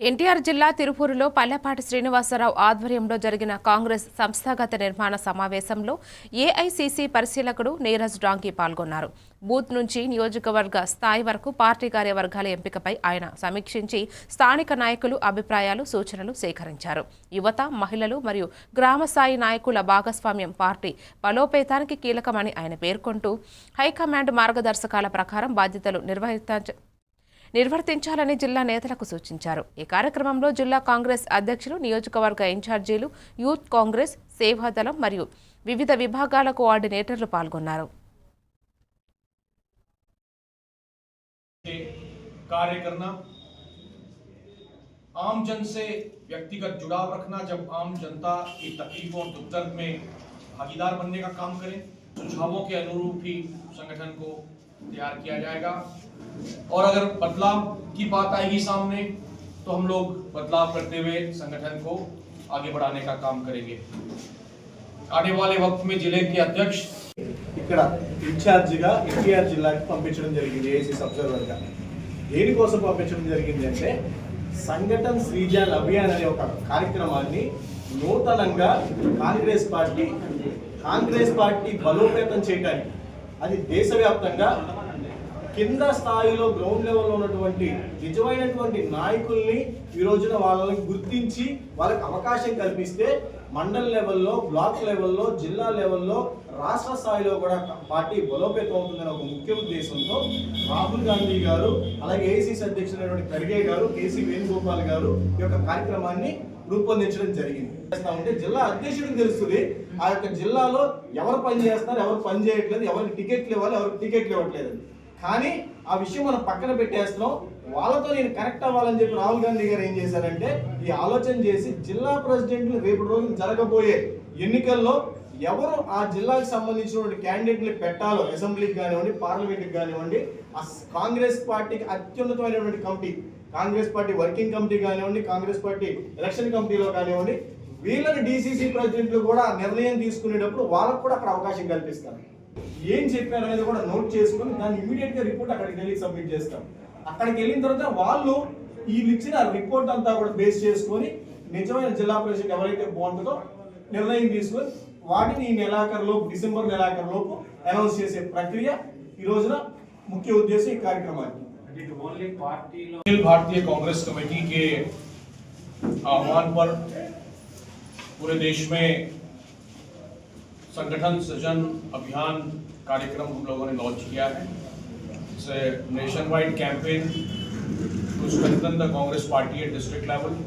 ఎన్టీఆర్ జిల్లా తిరుపూరులో పల్లెపాటి శ్రీనివాసరావు ఆధ్వర్యంలో జరిగిన కాంగ్రెస్ సంస్థాగత నిర్మాణ సమావేశంలో ఏఐసీసీ పరిశీలకుడు నీరజ్ డాంకీ పాల్గొన్నారు. బూత్ నుంచి నియోజకవర్గ స్థాయి వరకు పార్టీ కార్యవర్గాల ఎంపికపై ఆయన సమీక్షించి స్థానిక నాయకులు అభిప్రాయాలు సూచనలు సేకరించారు. యువత మహిళలు మరియు గ్రామ స్థాయి నాయకుల భాగస్వామ్యం పార్టీ బలోపేతానికి కీలకమని ఆయన పేర్కొంటూ హైకమాండ్ మార్గదర్శకాల ప్రకారం బాధ్యతలు నిర్వహించ నిర్వర్తించాలని జిల్లా నేతలకు సూచించారు ఈ కార్యక్రమంలో జిల్లా కాంగ్రెస్ అధ్యక్షులు నియోజకవర్గ ఇన్ఛార్జీలు యూత్ కాంగ్రెస్ సేవాదళం మరియు వివిధ విభాగాల కోఆర్డినేటర్లు పాల్గొన్నారు के कार्य करना आम जन से व्यक्तिगत जुड़ाव रखना जब आम जनता की तकलीफों और दुख दर्द में भागीदार बनने का काम करें सुझावों के अनुरूप ही संगठन को तैयार किया जाएगा और अगर बदलाव की बात आएगी सामने तो हम लोग बदलाव करते हुए संगठन को आगे बढ़ाने का काम करेंगे आने वाले वक्त में जिले के अध्यक्ष ఇక్కడ ఇన్ఛార్జిగా ఎన్టీఆర్ జిల్లాకి పంపించడం జరిగింది ఏఐసిస్ అబ్జర్వర్గా దేనికోసం పంపించడం జరిగింది అంటే సంఘటన్ శ్రీజాన్ అభియాన్ అనే ఒక కార్యక్రమాన్ని నూతనంగా కాంగ్రెస్ పార్టీ కాంగ్రెస్ పార్టీ బలోపేతం చేయడానికి అది దేశవ్యాప్తంగా కింద స్థాయిలో గ్రౌండ్ లెవెల్లో ఉన్నటువంటి నిజమైనటువంటి నాయకుల్ని ఈ రోజున వాళ్ళని గుర్తించి వాళ్ళకి అవకాశం కల్పిస్తే మండల్ లెవెల్లో బ్లాక్ లెవెల్లో జిల్లా లెవెల్లో రాష్ట్ర స్థాయిలో కూడా పార్టీ బలోపేతం అవుతుందనే ఒక ముఖ్య ఉద్దేశంతో రాహుల్ గాంధీ గారు అలాగే ఏసీసీ అధ్యక్షుడైనటువంటి ఖర్గే గారు కేసీ వేణుగోపాల్ గారు ఈ యొక్క కార్యక్రమాన్ని రూపొందించడం జరిగింది. చేస్తా ఉంటే జిల్లా అధ్యక్షుడికి తెలుస్తుంది ఆ యొక్క జిల్లాలో ఎవరు పని చేస్తున్నారు ఎవరు పని చేయట్లేదు ఎవరికి టికెట్లు ఇవ్వాలి ఎవరికి టికెట్లు ఇవ్వట్లేదు కానీ ఆ విషయం మనం పక్కన పెట్టేస్తున్నాం. వాళ్ళతో నేను కనెక్ట్ అవ్వాలని చెప్పి రాహుల్ గాంధీ గారు ఏం చేశారంటే ఈ ఆలోచన చేసి జిల్లా ప్రెసిడెంట్లు రేపు రోజు జరగబోయే ఎన్నికల్లో ఎవరు ఆ జిల్లాకు సంబంధించినటువంటి క్యాండిడేట్ని పెట్టాలో అసెంబ్లీకి కానివ్వండి పార్లమెంట్కి కానివ్వండి ఆ కాంగ్రెస్ పార్టీకి అత్యున్నతమైనటువంటి committee Congress party working committee కానివ్వండి కాంగ్రెస్ పార్టీ ఎలక్షన్ కమిటీలో కానివ్వండి వీళ్ళని డీసీసీ ప్రెసిడెంట్లు కూడా నిర్ణయం తీసుకునేటప్పుడు వాళ్ళకు కూడా అక్కడ అవకాశం కల్పిస్తారు. ఏం చెప్పారు అనేది కూడా నోట్ చేసుకొని దాన్ని ఇమీడియట్ గా రిపోర్ట్ అక్కడికి వెళ్ళి సబ్మిట్ చేస్తాం అక్కడికి వెళ్ళిన తర్వాత వాళ్ళు వీళ్ళు ఇచ్చిన రిపోర్ట్ అంతా కూడా బేస్ చేసుకొని నిజమైన జిల్లా పరిషత్ ఎవరైతే బాగుంటుందో నిర్ణయం తీసుకొని వాటిని ఈ నెలాఖరులోపు డిసెంబర్ నెలాఖరులోపు అనౌన్స్ చేసే ప్రక్రియ ఈ రోజున ముఖ్య ఉద్దేశం ఈ కార్యక్రమానికి अखिल भारतीय कांग्रेस कमेटी के आह्वान पर पूरे देश में संगठन सृजन अभियान कार्यक्रम हम लोगों ने लॉन्च किया है। इसे nationwide campaign to strengthen the Congress party at district level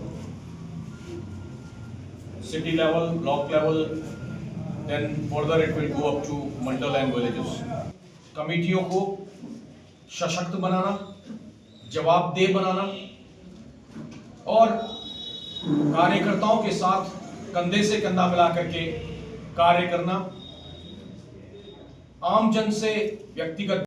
city level block level then further it will go up to mandal and villages कमेटियों को सशक्त बनाना, जवाबदेह बनाना और कार्यकर्ताओं के साथ कंधे से कंधा मिला करके कार्य करना आम जन से व्यक्तिगत